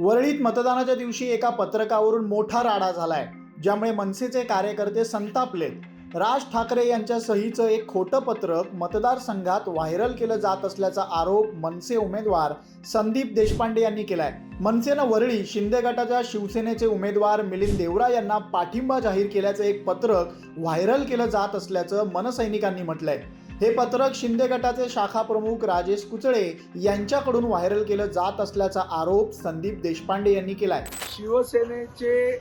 वरळीत मतदानाच्या दिवशी एका पत्रकावरून मोठा राडा झालाय ज्यामुळे मनसेचे कार्यकर्ते संतापलेत. राज ठाकरे यांच्या सहीचं एक खोटं पत्रक मतदारसंघात व्हायरल केलं जात असल्याचा आरोप मनसे उमेदवार संदीप देशपांडे यांनी केलाय. मनसेनं वरळी शिंदे गटाच्या शिवसेनेचे उमेदवार मिलिंद देवरा यांना पाठिंबा जाहीर केल्याचं एक पत्रक व्हायरल केलं जात असल्याचं मनसैनिकांनी म्हटलंय. हे पत्रक शिंदे गटाचे शाखा प्रमुख राजेश कुचळे यांच्याकडून व्हायरल केलं जात असल्याचा आरोप संदीप देशपांडे यांनी केलाय. शिवसेनेचे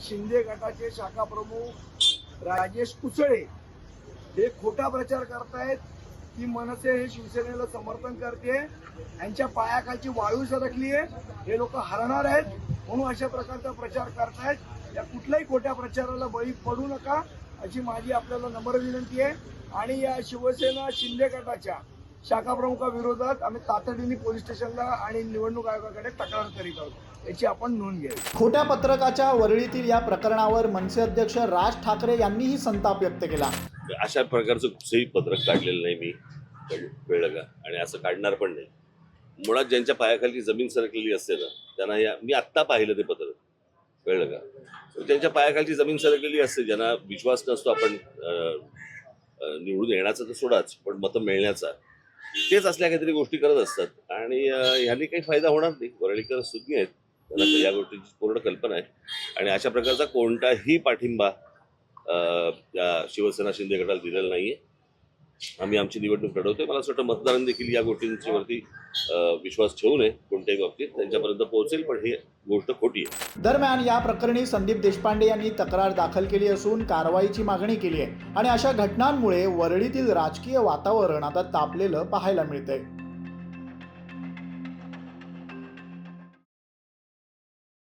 शिंदे गटाचे शाखा प्रमुख राजेश कुचळे हे खोटा प्रचार करतायत. की मनसे हे शिवसेनेला समर्थन करते. यांच्या पायाखालची वाळू सरकली आहे. हे लोक हरणार आहेत. म्हणून अशा प्रकारचा प्रचार करतायत. या कुठल्याही खोट्या प्रचाराला बळी पडू नका. अशी माझी आपल्याला नम्र विनंती आहे. आणि या शिवसेना शिंदे गटाच्या शाखा प्रमुखाविरोधात आम्ही तातडीने पोलीस स्टेशनला आणि निवडणूक आयोगाकडे तक्रार करीत आहोत. याची आपण नोंद घ्यावी. खोट्या पत्रकाच्या वरळीतील या प्रकरणावर मनसे अध्यक्ष राज ठाकरे यांनीही संताप व्यक्त केला. अशा प्रकारचं कुठचंही पत्रक काढलेलं नाही मी. कळलं का आणि असं काढणार पण नाही. मुळात ज्यांच्या पायाखाली जमीन सरकलेली असते ना त्यांना या मी आत्ता पाहिलं ते पत्रक. कळलं का? त्यांच्या ज्यांच्या पायाखालची जमीन सरकलेली असते ज्यांना विश्वास नसतो आपण निवडून येण्याचा तर सोडाच पण मतं मिळण्याचा. तेच असल्या काहीतरी गोष्टी करत असतात. आणि ह्यांनी काही फायदा होणार नाही. वरळीकर सुज्ञ आहेत. त्यांना या गोष्टीची पूर्ण कल्पना आहे. आणि अशा प्रकारचा कोणताही पाठिंबा शिवसेना शिंदे गटाला दिलेला नाहीये. आम्ही आमची निवडणूक लढवतोय. मला असं वाटतं मतदारांनी देखील या गोष्टींच्यावरती विश्वास ठेवू नये कोणत्याही बाबतीत. त्यांच्यापर्यंत पोहोचेल पण ही गोष्ट खोटी आहे. दरम्यान या प्रकरणी संदीप देशपांडे यांनी तक्रार दाखल केली असून कारवाईची मागणी केली आहे. आणि अशा घटनांमुळे वरळीतील राजकीय वातावरण आता तापलेलं पाहायला मिळतंय.